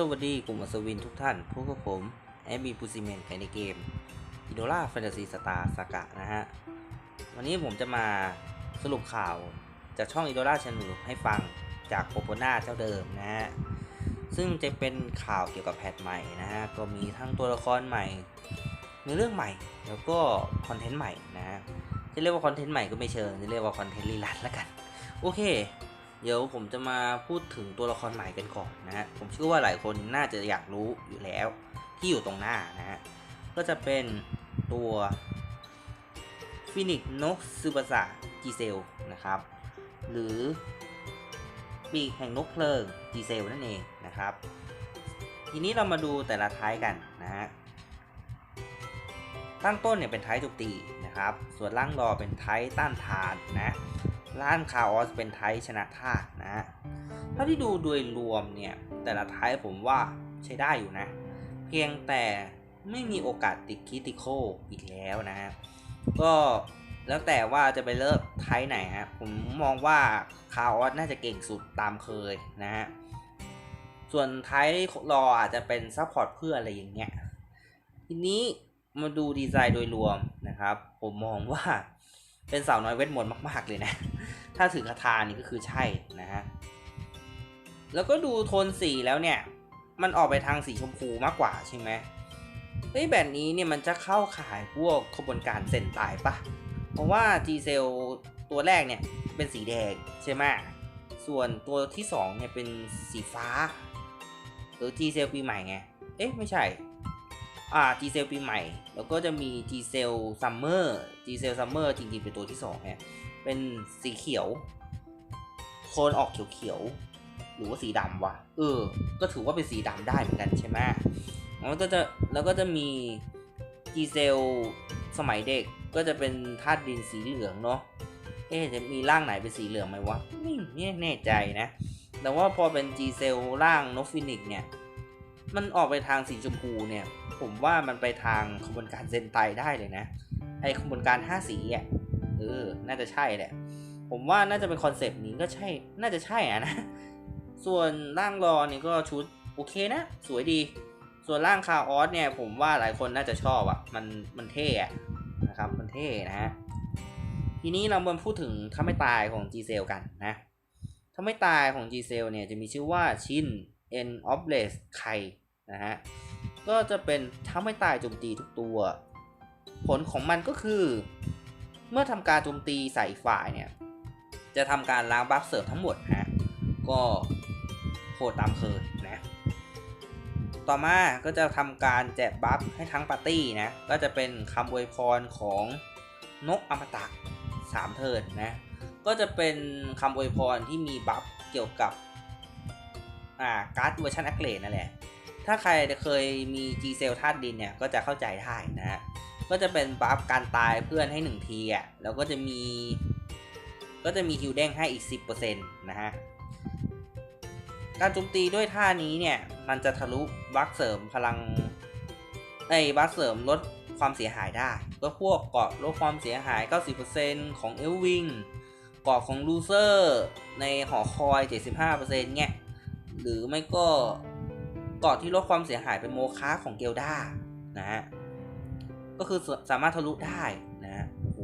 สวัสดีกลุ่มอัศวินทุกท่านพบกับผม แอมบีปูซิเมนในเกมอิโดล่าแฟนตาซีสตาร์สกะนะฮะ วันนี้ผมจะมาสรุปข่าวจากช่องอิโดล่าช n น e l ให้ฟังจากโปโปนาเจ้าเดิมนะฮะ ซึ่งจะเป็นข่าวเกี่ยวกับแพทใหม่นะฮะ ก็มีทั้งตัวละครใหม่ในอเรื่องใหม่ แล้วก็คอนเทนต์ใหม่นะฮะจะเรียกว่าคอนเทนต์ใหม่ก็ไม่เชิงจะเรียกว่าคอนเทนต์รีลันแล้วกัน โอเค เดี๋ยวผมจะมาพูดถึงตัวละครใหม่กันก่อนนะฮะผมเชื่อว่าหลายคนน่าจะอยากรู้อยู่แล้วที่อยู่ตรงหน้านะฮะก็จะเป็นตัวฟินิกนกซูบาสะจีเซลนะครับ หรือปีกแห่งนกเพลิงจีเซลนั่นเองนะครับ ทีนี้เรามาดูแต่ละท้ายกันนะฮะตั้งต้นเนี่ยเป็นทป์โจมตีนะครับ ส่วนล่างรอเป็นไทป์ต้านทานนะ ล่างคาออสเป็นไทป์ชนะธานะฮะถ้าที่ดูโดยรวมเนี่ย แต่ละไทป์ผมว่าใช้ได้อยู่นะ เพียงแต่ไม่มีโอกาสติดคิติโคอีกแล้วนะฮะ ก็แล้วแต่ว่าจะไปเลิกไทป์ไหนฮะ ผมมองว่าคาออสน่าจะเก่งสุดตามเคยนะฮะ ส่วนไทป์รออาจจะเป็นซัพพอร์ตเพื่ออะไรอย่างเงี้ย ทีนี้มาดูดีไซน์โดยรวมนะครับ ผมมองว่า เป็นสาวน้อยเวทมนต์มาก ๆ เลยนะ ถ้าถือคาถานี่ก็คือใช่นะฮะ แล้วก็ดูโทนสีแล้วเนี่ย มันออกไปทางสีชมพูมากกว่าใช่ไหมเฮ้ยแบบนี้เนี่ยมันจะเข้าขายพวกขบวนการเซนตายปะเพราะว่า G เซลตัวแรกเนี่ยเป็นสีแดงใช่ไหมส่วนตัวที่2เนี่ยเป็นสีฟ้าหรือ G เซลปีใหม่ไง เอ๊ะไม่ใช่ อ่า G c e l ปีใหม่ แล้วก็จะมี G Cell Summer G Cell Summer จริงๆ เป็นตัวที่2เนี่ยเป็นสีเขียวโทนออกเขียวๆ หรือว่าสีดำวะ เออ ก็ถือว่าเป็นสีดำได้เหมือนกันใช่ไหมแล้วก็จะแล้วก็จะมี G Cell สมัยเด็กก็จะเป็นธาตุดินสีเหลืองเนาะ เอ๊ะจะมีร่างไหนเป็นสีเหลืองไหมวะ ไม่แน่ใจนะ แต่ว่าพอเป็น G Cell ร่างนกฟินิกเนี่ย มันออกไปทางสีชมพูเนี่ย ผมว่ามันไปทางขบวนการเซนไตได้เลยนะ ไอขบวนการห้าสีอะเออ น่าจะใช่แหละ ผมว่าน่าจะเป็นคอนเซปต์นี้ก็ใช่ น่าจะใช่อะนะ ส่วนร่างรอนี่ก็ชุดโอเคนะ สวยดี ส่วนร่างคาออสเนี่ย ผมว่าหลายคนน่าจะชอบอะ มัน มันเท่อะนะครับ มันเท่นะฮะ ทีนี้เรามาพูดถึงถ้าไม่ตายของ G c e l กันนะ ถ้าไม่ตายของ G c e l เนี่ยจะมีชื่อว่าชิน N of l e s s ไคนะฮะ ก็จะเป็นถ้าไม่ตายโจมตีทุกตัว ผลของมันก็คือ เมื่อทำการโจมตีใส่ฝ่ายเนี่ย จะทำการล้างบัฟเสริมทั้งหมดฮะก็โหดตามเคยนะ ต่อมาก็จะทำการแจกบัฟให้ทั้งปาร์ตี้นะ ก็จะเป็นคำอวยพรของนกอมตะ3เทิร์นนะ ก็จะเป็นคำอวยพรที่มีบัฟเกี่ยวกับอ่าการ์ดเวอร์ชันอักเกรดนั่นแหละ ถ้าใครเคยมี G Cell ธาตุดินเนี่ยก็จะเข้าใจได้นะฮะก็จะเป็นบัฟการตายเพื่อนให้1ทีอะแล้วก็จะมี ก็จะมีฮิวเด้งให้อีก 10%นะฮะการโจมตีด้วยท่านี้เนี่ยมันจะทะลุบัฟเสริมพลังไอ้บัฟเสริมลดความเสียหายได้ ก็พวกเกาะลดความเสียหาย 90%ของเอลวิงเกาะของลูเซอร์ในหอคอย 75%เนี่ย หรือไม่ก็ กาะที่ลดความเสียหายเป็นโมคาของเกลดานะฮะก็คือสามารถทะลุได้นะโอ้โห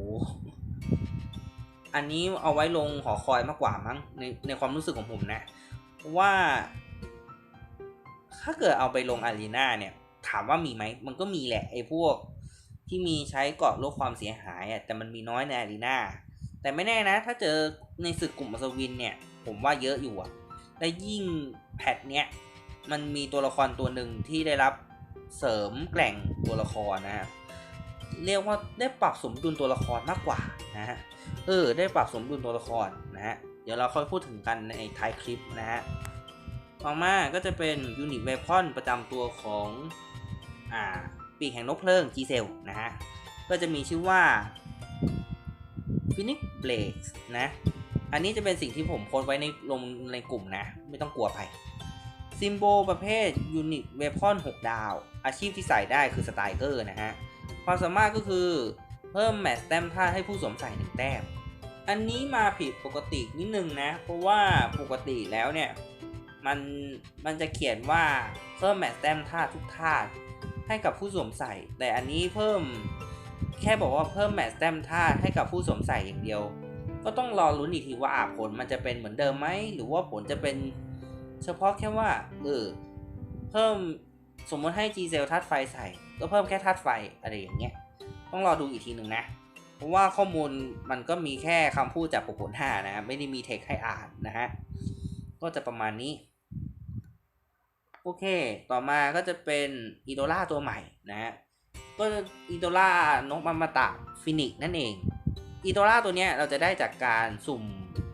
อันนี้เอาไว้ลงหอคอยมากกว่ามั้งในในความรู้สึกของผมนะว่า ถ้าเกิดเอาไปลงอารีนาเนี่ย ถามว่ามีไหมมันก็มีแหละไอ้พวกที่มีใช้เกาะลดความเสียหายอะแต่มันมีน้อยในอารีนาแต่ไม่แน่นะ ถ้าเจอในศึกกลุ่มอัศวินเนี่ย ผมว่าเยอะอยู่อะและยิ่งแพทเนี้ย มันมีตัวละครตัวหนึ่งที่ได้รับเสริมแกล่งตัวละครนะฮะเรียกว่าได้ปรับสมดุลตัวละครมากกว่านะฮะเออได้ปรับสมดุลตัวละครนะฮะเดี๋ยวเราค่อยพูดถึงกันในท้ายคลิปนะฮะต่อมาก็จะเป็นยูนิตเวพอนประจำตัวของอ่าปีกแห่งนกเพลิง G c e l นะฮะก็จะมีชื่อว่า Phoenix Blaze นะ อันนี้จะเป็นสิ่งที่ผมโพสไว้ในลงในกลุ่มนะ ไม่ต้องกลัวไป ซิมโบประเภทยูนิตเวพอน6 ดาว อาชีพที่ใส่ได้คือสไตเกอร์นะฮะ ความสามารถก็คือเพิ่มแมตช์แต้มท่าให้ผู้สวมใส่1แต้ม อันนี้มาผิดปกตินิดนึงนะ เพราะว่าปกติแล้วเนี่ย มันมันจะเขียนว่าเพิ่มแมตแต้มธาตุทุกธาตุให้กับผู้สวมใส่ แต่อันนี้เพิ่มแค่บอกว่าเพิ่มแมตแต้มธาตุให้กับผู้สวมใส่อย่างเดียว ก็ต้องรอลุ้นอีกทีว่าผลมันจะเป็นเหมือนเดิมไหมหรือว่าผลจะเป็น เฉพาะแค่ว่าเออเพิ่มสมมติให้ G เซลธาตุไฟใส่ ก็เพิ่มแค่ธาตุไฟอะไรอย่างเงี้ยต้องรอดูอีกทีหนึ่งนะ เพราะว่าข้อมูลมันก็มีแค่คำพูดจากปกผลห้านะ ไม่ได้มีเทคให้อ่านนะฮะ ก็จะประมาณนี้ โอเค ต่อมาก็จะเป็นอีโดล่าตัวใหม่นะฮะ ก็อีโดล่านกมามาตะฟินิกนั่นเอง อีโดล่าตัวเนี้ยเราจะได้จากการสุ่ม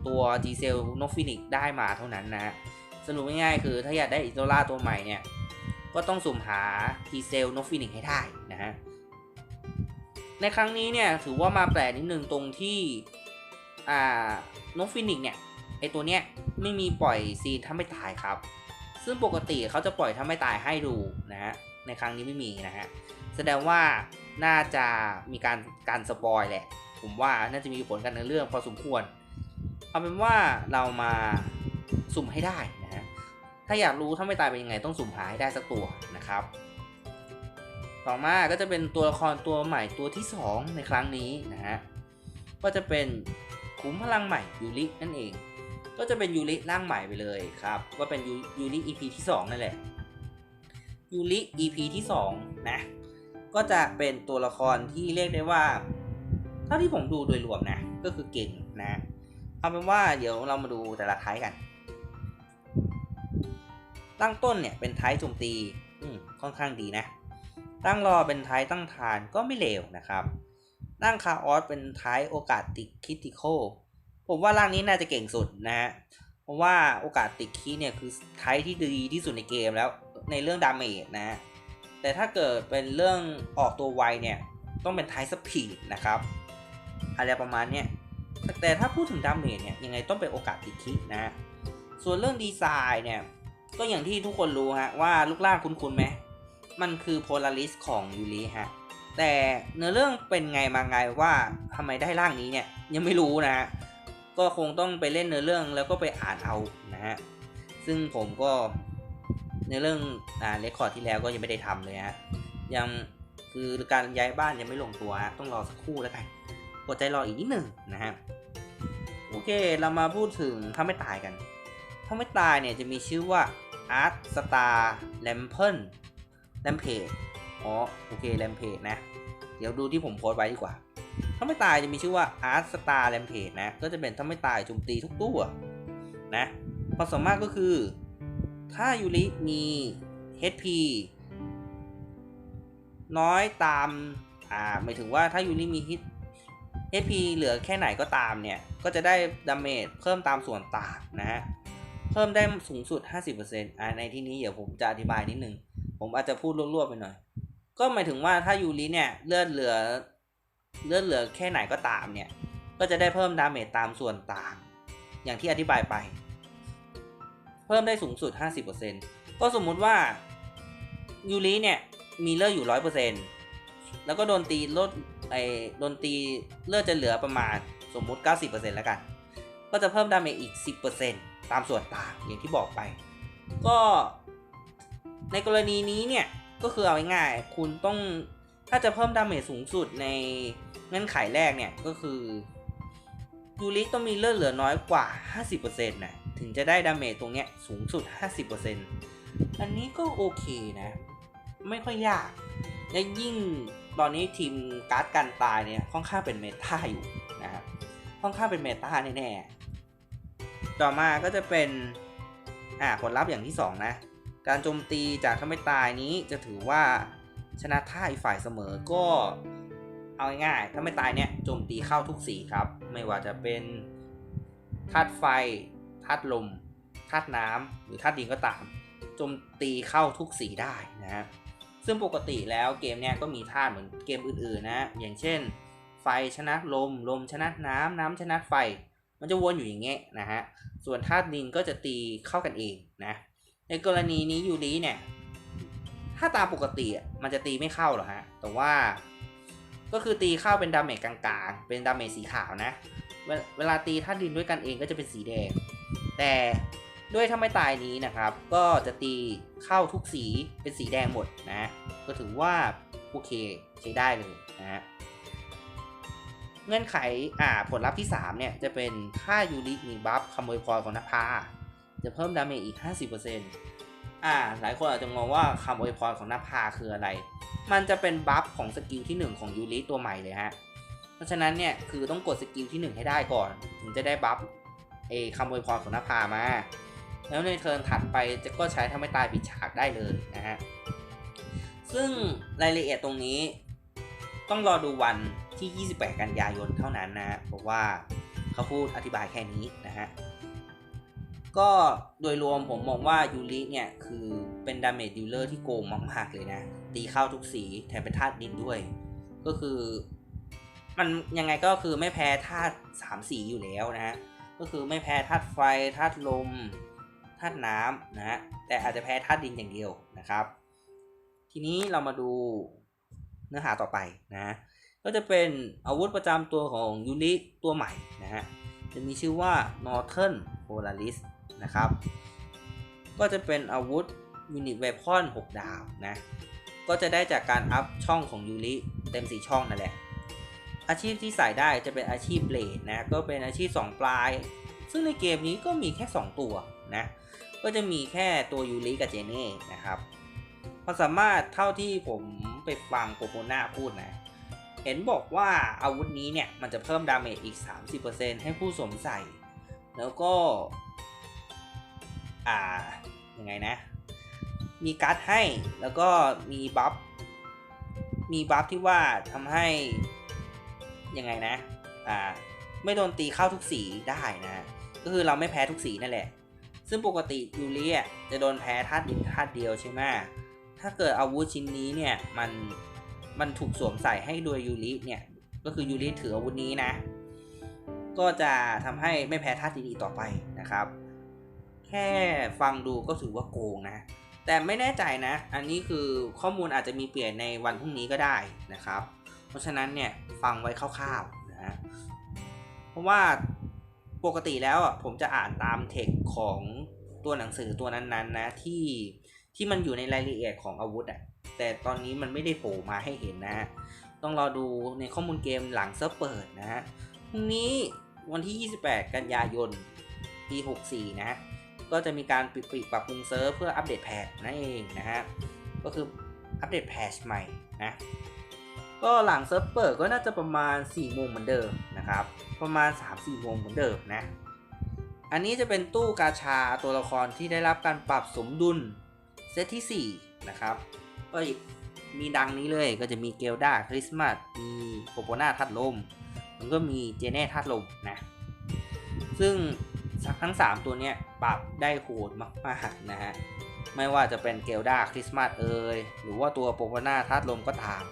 ตัวจีเซลนกฟินิกได้มาเท่านั้นนะฮะ สรุปง่ายๆคือถ้าอยากได้อีโดล่าตัวใหม่เนี่ย ก็ต้องสุ่มหาทีเซลนกฟินิกให้ได้นะฮะ ในครั้งนี้เนี่ยถือว่ามาแปลกนิดนึงตรงที่อ่านกฟินิกเนี่ยไอตัวเนี้ยไม่มีปล่อยซีนถ้าไม่ตายครับ ซึ่งปกติเขาจะปล่อยถ้าไม่ตายให้ดูนะฮะ ในครั้งนี้ไม่มีนะฮะ แสดงว่าน่าจะมีการการสปอยแหละ ผมว่าน่าจะมีผลกันในเรื่องพอสมควร เอาเป็นว่าเรามาสุ่มให้ได้นะ ถ้าอยากรู้ถ้าไม่ตายเป็นยังไงต้องสุ่มหาให้ได้สักตัวนะครับ ต่อมาก็จะเป็นตัวละครตัวใหม่ตัวที่ 2 ในครั้งนี้นะฮะ ก็จะเป็นขุมพลังใหม่ยูรินั่นเอง ก็จะเป็นยูริร่างใหม่ไปเลยครับ ก็เป็นยูริ EP ที่ 2 นั่นแหละ ยูริ EP ที่ 2 นะ ก็จะเป็นตัวละครที่เรียกได้ว่า เท่าที่ผมดูโดยรวมนะ ก็คือเก่งนะ เอาเป็นว่าเดี๋ยวเรามาดูแต่ละท้ายกัน ตั้งต้นเนี่ยเป็นท้ายโจมตีอืมค่อนข้างดีนะ ตั้งรอเป็นท้ายตั้งทานก็ไม่เลวนะครับ ตั้งคาออสเป็นท้ายโอกาสติดคิติคผมว่าร่างนี้น่าจะเก่งสุดนะฮะ เพราะว่าโอกาสติดคีเนี่ยคือท้ายที่ดีที่สุดในเกมแล้วในเรื่องดาเมจนะฮะแต่ถ้าเกิดเป็นเรื่องออกตัวไวเนี่ยต้องเป็นท้ายสปีดนะครับอะไรประมาณเนี้ยแต่ถ้าพูดถึงดาเมจเนี่ยยังไงต้องเป็นโอกาสติดคินะ ส่วนเรื่องดีไซน์เนี่ย ก็อย่างที่ทุกคนรู้ฮะว่าลูกล่างคุ้นๆไหมมันคือโพลาริสของยูริฮะแต่เนื้อเรื่องเป็นไงมาไงว่าทำไมได้ร่างนี้เนี่ยยังไม่รู้นะฮะก็คงต้องไปเล่นเนื้อเรื่องแล้วก็ไปอ่านเอานะฮะซึ่งผมก็ในเรื่องอ่าเรคคอร์ดที่แล้วก็ยังไม่ได้ทำเลยฮะยังคือการย้ายบ้านยังไม่ลงตัวฮะต้องรอสักครู่แล้วกันกดใจรออีกนิดหนึ่งนะฮะโอเคเรามาพูดถึงถ้าไม่ตายกันถ้าไม่ตายเนี่ยจะมีชื่อว่า Art Star l a m p e n Rampage อ๋อโอเค Rampage นะ เดี๋ยวดูที่ผมโพสต์ไว้ดีกว่า ถ้าไม่ตายจะมีชื่อว่า Art Star Rampage นะ ก็จะเป็นถ้าไม่ตายโจมตีทุกตัวนะความสามารถก็คือ ถ้ายูริมี HP น้อยตาม อ่า หมายถึงว่าถ้ายูริมี HP เหลือแค่ไหนก็ตามเนี่ย ก็จะได้ดาเมจเพิ่มตามส่วนต่างนะฮะ เพิ่มได้สูงสุด 50%อ่าในที่นี้เดี๋ยวผมจะอธิบายนิดนึง ผมอาจจะพูดรวบๆไปหน่อย ก็หมายถึงว่าถ้ายูริเนี่ยเลือดเหลือเลือดเหลือแค่ไหนก็ตามเนี่ย ก็จะได้เพิ่มดาเมจตามส่วนต่าง อย่างที่อธิบายไป เพิ่มได้สูงสุด 50%ก็สมมุติว่ายูริเนี่ยมีเลือดอยู่ 100%แล้วก็โดนตีลดไอ้โดนตีเลือดจะเหลือประมาณสมมุติ 90%แล้วกัน ก็จะเพิ่มดาเมจอีก 10% ตามส่วนต่างอย่างที่บอกไป ก็ในกรณีนี้เนี่ย ก็คือเอาง่ายๆคุณต้องถ้าจะเพิ่มดาเมจสูงสุดในเงื่อนไขแรกเนี่ย ก็คือยูริต้องมีเลือดเหลือน้อยกว่า 50%นะถึงจะได้ดาเมจตรงเนี้ยสูงสุด 50%อันนี้ก็โอเคนะ ไม่ค่อยยาก และยิ่งตอนนี้ทีมการ์ดกันตายเนี่ยค่อนข้างเป็นเมตาอยู่นะครับค่อนข้างเป็นเมตาแน่ๆ ต่อมาก็จะเป็นอ่าผลลัพธ์อย่างที่ 2 นะ การโจมตีจากถ้าไม่ตายนี้จะถือว่าชนะท่าอีกฝ่ายเสมอก็เอาง่ายๆถ้าไม่ตายเนี่ยโจมตีเข้าทุกสีครับ ไม่ว่าจะเป็นธาตุไฟธาตุลมธาตุน้ำหรือธาตุดินก็ตามโจมตีเข้าทุกสีได้นะฮะซึ่งปกติแล้วเกมเนี้ยก็มีธาตุเหมือนเกมอื่นๆนะอย่างเช่น ไฟชนะลม ลมชนะน้ำน้ำชนะไฟ มันจะวนอยู่อย่างเงี้ยนะฮะ ส่วนธาตุดินก็จะตีเข้ากันเองนะ ในกรณีนี้ยูริเนี่ย ถ้าตามปกติอะมันจะตีไม่เข้าหรอฮะ แต่ว่าก็คือตีเข้าเป็นดาเมจกลางๆ เป็นดาเมจสีขาวนะเวเวลาตีธาตุดินด้วยกันเองก็จะเป็นสีแดง แต่ด้วยถ้าไม่ตายนี้นะครับ ก็จะตีเข้าทุกสีเป็นสีแดงหมดนะ ก็ถือว่าโอเคใช้ได้เลยนะฮะ เงื่อนไขอ่าผลลัพธ์ที่ 3 เนี่ย จะเป็นถ้ายูริมีบัฟขโมยพลของนภาจะเพิ่มดาเมจอีก 50%อ่าหลายคนอาจจะงงว่าคำอวยพรของนภาคืออะไร มันจะเป็นบัฟของสกิลที่ 1 ของยูริตัวใหม่เลยฮะ เพราะฉะนั้นเนี่ยคือต้องกดสกิลที่ 1 ให้ได้ก่อน ถึงจะได้บัฟเอคำอวยพรของนภามา แล้วในเทิร์นถัดไปจะก็ใช้ทำให้ตายปิดฉากได้เลยนะฮะ ซึ่งรายละเอียดตรงนี้ ต้องรอดูวันที่ 28 กันยายนเท่านั้นนะเพราะว่าเขาพูดอธิบายแค่นี้นะฮะ ก็โดยรวมผมมองว่ายูริเนี่ย คือเป็นดาเมจดิลเลอร์ที่โกงมากๆเลยนะ ตีเข้าทุกสีแถมเป็นธาตุดินด้วย ก็คือ มันยังไงก็คือไม่แพ้ธาตุสามสีอยู่แล้วนะฮะ ก็คือไม่แพ้ธาตุไฟธาตุลมธาตุน้ำนะฮะ แต่อาจจะแพ้ธาตุดินอย่างเดียวนะครับ ทีนี้เรามาดู เนื้อหาต่อไปนะก็จะเป็นอาวุธประจำตัวของยูริตัวใหม่นะฮะจะมีชื่อว่า Northern Polaris นะครับ ก็จะเป็นอาวุธยูนิตเวพอน 6 ดาวนะ ก็จะได้จากการอัพช่องของยูริเต็ม 4 ช่องนั่นแหละ อาชีพที่ใส่ได้จะเป็นอาชีพเบลดนะ ก็เป็นอาชีพ 2 ปลาย ซึ่งในเกมนี้ก็มีแค่ 2 ตัวนะ ก็จะมีแค่ตัวยูริกับเจเน่นะครับ ความสามารถเท่าที่ผม ไปฟังโปโปนาพูดนะ เห็นบอกว่าอาวุธนี้เนี่ย มันจะเพิ่มดาเมจอีก 30%ให้ผู้สวมใส่ แล้วก็ อ่า ยังไงนะ มีการ์ดให้ แล้วก็มีบัฟ มีบัฟที่ว่าทำให้ ยังไงนะ อ่า ไม่โดนตีเข้าทุกสีได้นะ ก็คือเราไม่แพ้ทุกสีนั่นแหละ ซึ่งปกติยูริอะจะโดนแพ้ธาตุดินธาตุเดียวใช่ไหม ถ้าเกิดอาวุธชิ้นนี้เนี่ยมันมันถูกสวมใส่ให้โดยยูริเนี่ยก็คือยูริถืออาวุธนี้นะ ก็จะทำให้ไม่แพ้ธาตุดินอีกต่อไปนะครับ แค่ฟังดูก็ถือว่าโกงนะ แต่ไม่แน่ใจนะ อันนี้คือข้อมูลอาจจะมีเปลี่ยนในวันพรุ่งนี้ก็ได้นะครับ เพราะฉะนั้นเนี่ยฟังไว้คร่าวๆนะเพราะว่าปกติแล้วผมจะอ่านตามเทคของตัวหนังสือตัวนั้นๆนะที่ ที่มันอยู่ในรายละเอียดของอาวุธอะแต่ตอนนี้มันไม่ได้โผล่มาให้เห็นนะต้องรอดูในข้อมูลเกมหลังเซิร์ฟเปิดนะฮะพรุ่งนี้วันที่ 28 กันยายนปี 64 นะ ก็จะมีการปิดปิปรับปรุงเซิร์ฟเพื่ออัปเดตแพทนั่นเองนะฮะ ก็คืออัปเดตแพทใหม่นะ ก็หลังเซิร์ฟเปิดก็น่าจะประมาณ 4 โมงเหมือนเดิมนะครับ ประมาณ 3-4 โมงเหมือนเดิมนะ อันนี้จะเป็นตู้กาชาตัวละครที่ได้รับการปรับสมดุล ตที่4นะครับก็มีดังนี้เลยก็จะมีเกลดาคริสต์มาสมีโปโปนาทัดลม มันก็มีเจเน่ทัดลมนะ ซึ่งทั้ง 3 ตัวเนี้ยปรับได้โหดมากๆนะฮะ ไม่ว่าจะเป็นเกลดาคริสต์มาสเอยหรือว่าตัวโปโปนาทัดลมก็ตาม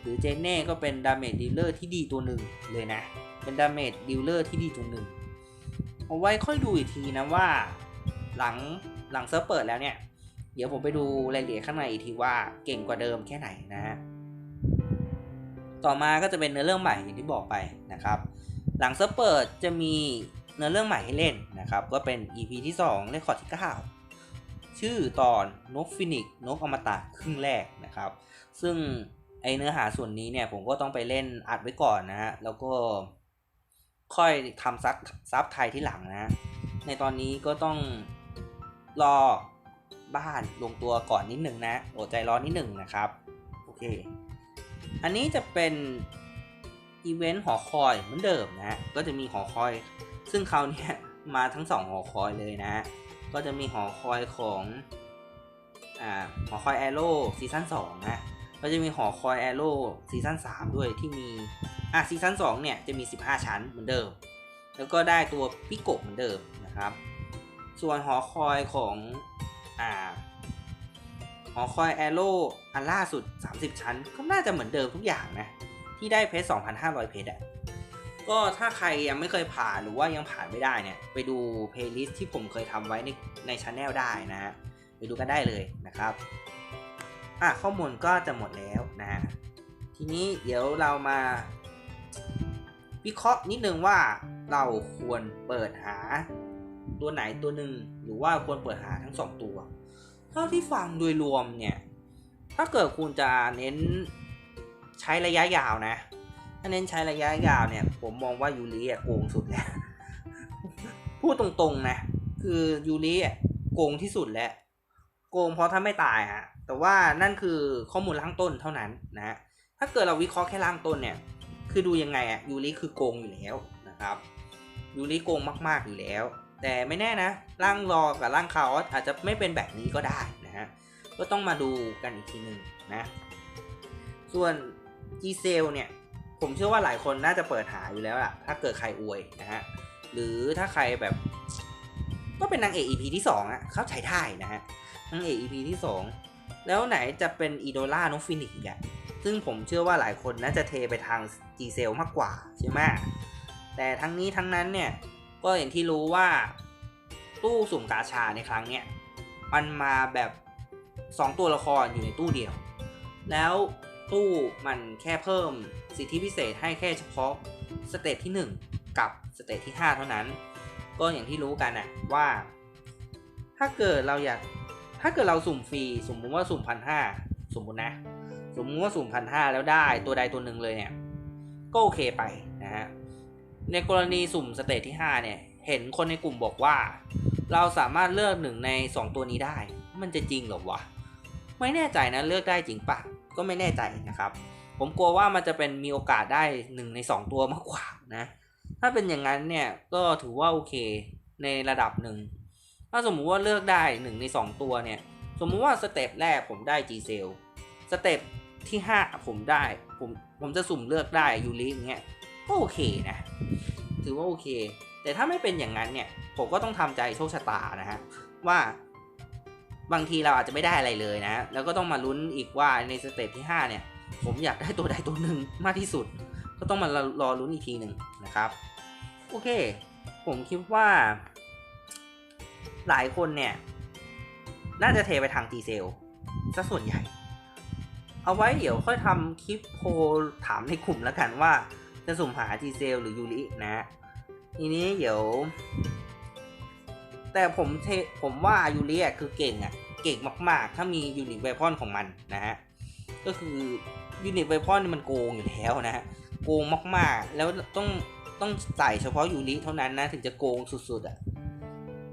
หรือเจเน่ก็เป็นดาเมจดีลเลอร์ที่ดีตัวหนึ่งเลยนะ เป็นดาเมจดีลเลอร์ที่ดีตัวหนึ่งเอาไว้ค่อยดูอีกทีนะว่าหลังหลังเซิร์ฟเปิดแล้วเนี่ย เดี๋ยวผมไปดูรายละเอียดข้างในอีกทีว่าเก่งกว่าเดิมแค่ไหนนะฮะต่อมาก็จะเป็นเนื้อเรื่องใหม่อย่างที่บอกไปนะครับ หลังเซิร์ฟเปิดจะมีเนื้อเรื่องใหม่ให้เล่นนะครับ ก็เป็น EP ที่2เลคคอร์ดที่9ชื่อตอนนกฟินิกนกอมตะครึ่งแรกนะครับ ซึ่งไอเนื้อหาส่วนนี้เนี่ยผมก็ต้องไปเล่นอัดไว้ก่อนนะฮะแล้วก็ค่อยทำซับซับไทยที่หลังนะ ในตอนนี้ก็ต้องรอ บ้านลงตัวก่อนนิดหนึ่งนะอดใจรอนิดหนึ่งนะครับโอเค อันนี้จะเป็นอีเวนต์หอคอยเหมือนเดิมนะก็จะมีหอคอย ซึ่งเขาเนี่ยมาทั้งสองหอคอยเลยนะ ก็จะมีหอคอยของอ่าหอคอยแอโร่ซีซั่น2นะก็จะมีหอคอยแอโร่ซีซั่น3ด้วยที่มีอะซีซั่น2เนี่ยจะมี 15 ชั้นเหมือนเดิม แล้วก็ได้ตัวพิโกเหมือนเดิมนะครับ ส่วนหอคอยของ อ่าหอคอยแอโร่อันล่าสุด 30 ชั้น ก็น่าจะเหมือนเดิมทุกอย่างนะ ที่ได้เพชร2,500 เพชรอะก็ถ้าใครยังไม่เคยผ่านหรือว่ายังผ่านไม่ได้เนี่ย ไปดูเพลย์ลิสต์ที่ผมเคยทำไว้ในในช anel ได้นะฮะไปดูกันได้เลยนะครับอะข้อมูลก็จะหมดแล้วนะฮะทีนี้เดี๋ยวเรามาวิเคราะห์นิดนึงว่าเราควรเปิดหาตัวไหนตัวหนึ่ง หรือว่าควรเปิดหาทั้งสองตัว เท่าที่ฟังโดยรวมเนี่ย ถ้าเกิดคุณจะเน้นใช้ระยะยาวนะ ถ้าเน้นใช้ระยะยาวเนี่ย ผมมองว่ายูริอะโกงสุดแล้วพูดตรงๆนะ คือยูริอะโกงที่สุดแล้ว โกงเพราะถ้าไม่ตายฮะ แต่ว่านั่นคือข้อมูลล่างต้นเท่านั้นนะ ถ้าเกิดเราวิเคราะห์แค่ล่างต้นเนี่ย คือดูยังไงอะยูริคือโกงอยู่แล้วนะครับยูริโกงมากๆอยู่แล้ว แต่ไม่แน่นะร่างรอกับร่างคาออสอาจจะไม่เป็นแบบนี้ก็ได้นะฮะก็ต้องมาดูกันอีกทีหนึ่งนะ ส่วน G c e l เนี่ย ผมเชื่อว่าหลายคนน่าจะเปิดหาอยู่แล้วล่ะ ถ้าเกิดใครอวยนะฮะ หรือถ้าใครแบบ ก็เป็นนางเอก EP ที่ 2อะเข้าใจได้นะฮะนางเอก EP ที่ 2 แล้วไหนจะเป็นอีโดล่าน้องฟินิกซ์อีกอะซึ่งผมเชื่อว่าหลายคนน่าจะเทไปทาง G c e l มากกว่าใช่ไหมแต่ทั้งนี้ทั้งนั้นเนี่ย ก็อย่างที่รู้ว่าตู้สุ่มกาชาในครั้งเนี้ยมันมาแบบ 2 ตัวละครอยู่ในตู้เดียว แล้วตู้มันแค่เพิ่มสิทธิพิเศษให้แค่เฉพาะสเตจที่ 1 กับสเตจที่ 5 เท่านั้น ก็อย่างที่รู้กันนะว่า ถ้าเกิดเราอยากถ้าเกิดเราสุ่มฟรีสมมุติว่าสุ่มพันห้าสมมุตินะ สมมุติว่าสุ่มพันห้าแล้วได้ตัวใดตัวหนึ่งเลยเนี่ย ก็โอเคไปนะฮะ ในกรณีสุ่มสเตจที่ 5 เนี่ย เห็นคนในกลุ่มบอกว่า เราสามารถเลือกหนึ่งใน 2 ตัวนี้ได้ มันจะจริงหรอวะ ไม่แน่ใจนะเลือกได้จริงปะก็ไม่แน่ใจนะครับ ผมกลัวว่ามันจะเป็นมีโอกาสได้ 1 ใน 2 ตัวมากกว่านะ ถ้าเป็นอย่างนั้นเนี่ยก็ถือว่าโอเคในระดับหนึ่ง ถ้าสมมุติว่าเลือกได้ 1 ใน 2 ตัวเนี่ย สมมุติว่าสเต็ปแรกผมได้ G c e l สเต็ปที่ 5 ผมได้ ผมผมจะสุ่มเลือกได้ยูริอย่างเงี้ยก็โอเคนะ ถือว่าโอเค แต่ถ้าไม่เป็นอย่างนั้นเนี่ย ผมก็ต้องทำใจโชคชะตานะฮะ ว่าบางทีเราอาจจะไม่ได้อะไรเลยนะ แล้วก็ต้องมาลุ้นอีกว่าในสเต็ปที่ 5 เนี่ย ผมอยากได้ตัวใดตัวหนึ่งมากที่สุด ก็ต้องมารรอลุ้นอีกทีหนึ่งนะครับ โอเค ผมคิดว่า หลายคนเนี่ย น่าจะเทไปทางตีเซลซะส่วนใหญ่ เอาไว้เดี๋ยวค่อยทำคลิปโพลถามในกลุ่มแล้วกันว่า จะสุ่มหาจีเซลหรือยูรินะ ทีนี้เดี๋ยว แต่ผมเผมว่ายูริอะคือเก่งอะ เก่งมากๆ ถ้ามียูนิตไวพอนของมันนะฮะ ก็คือยูนิตไวพอนนี่มันโกงอยู่แล้วนะฮะ โกงมากๆ แล้วต้องต้องใส่เฉพาะยูริเท่านั้นนะถึงจะโกงสุดๆอะ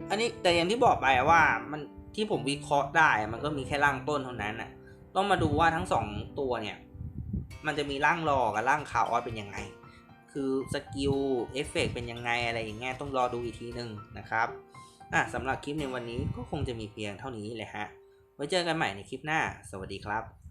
อันนี้แต่อย่างที่บอกไปว่ามันที่ผมวิเคราะห์ได้มันก็มีแค่ร่างต้นเท่านั้นน่ะ ต้องมาดูว่าทั้งสองตัวเนี่ย มันจะมีร่างรอกับร่างคาออสเป็นยังไง คือสกิลเอฟเฟกเป็นยังไงอะไรอย่างเงี้ยต้องรอดูอีกทีหนึ่งนะครับอะสำหรับคลิปในวันนี้ก็คงจะมีเพียงเท่านี้เลยฮะ ไว้เจอกันใหม่ในคลิปหน้า สวัสดีครับ